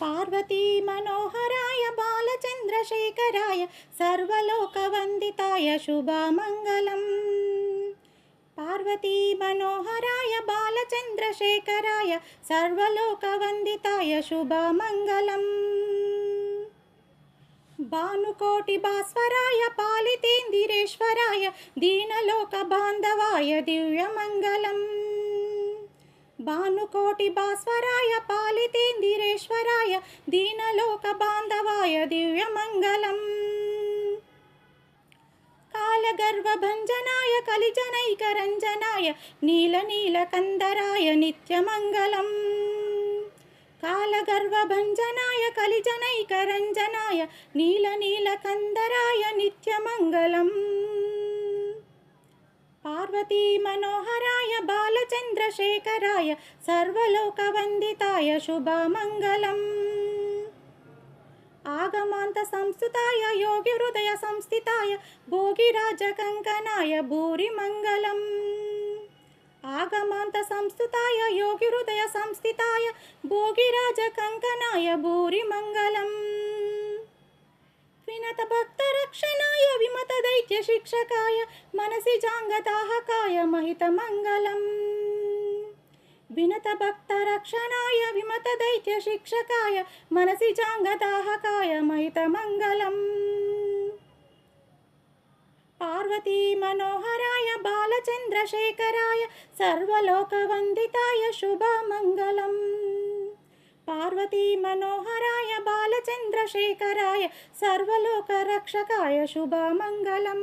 పార్వతీ మనోహరాయ బాలచంద్రశేఖరాయ సర్వలోకవందితాయ శుభమంగళం. పార్వతీ మనోహరాయ బాలచంద్రశేఖరాయ సర్వలోకవందితాయ శుభమంగళం. భానుకోటి భాస్వరాయ పాలితేందిరేశ్వరాయ దీనలోక బాంధవాయ దివ్యమంగళం. భానుకోటి భాస్వరాయ పాలితేందిరేశ్వరాయ దీనలోక బాంధవాయ దివ్యమంగళం. కాలగర్వభంజనాయ కలిజనైకరంజనాయ నీలనీలకందరాయ నిత్యమంగళం. కాలగర్వభంజనాయ కలిజనైకరంజనాయ నీలనీలకందరాయ నిత్యమంగళం. పార్వతీ మనోహరాయ బాలచంద్రశేఖరాయ సర్వలోకవందితాయ శుభమంగళం ఆగమాంత సంస్థితాయ యోగి హృదయ సంస్థితాయ భోగిరాజ కంకణాయ భూరి మంగళం ఆగమాంత సంస్థితాయ యోగి హృదయ సంస్థితాయ భోగిరాజ కంకణాయ భూరి మంగళం వినత భక్త రక్షణాయ విమత దైత్య శిక్షకాయ మనసి జాంగదాహకాయ మహిత మంగళం వినత భక్త రక్షణాయ విమత దైత్య శిక్షకాయ మనసి జాంగదాహకాయ మహిత మంగళం పార్వతీ మనోహరాయ బాలచంద్రశేఖరాయ సర్వలోకవందితాయ శుభమంగళం పార్వతీ మనోహరాయ బాలచంద్రశేఖరాయ సర్వలోక రక్షకాయ శుభమంగళం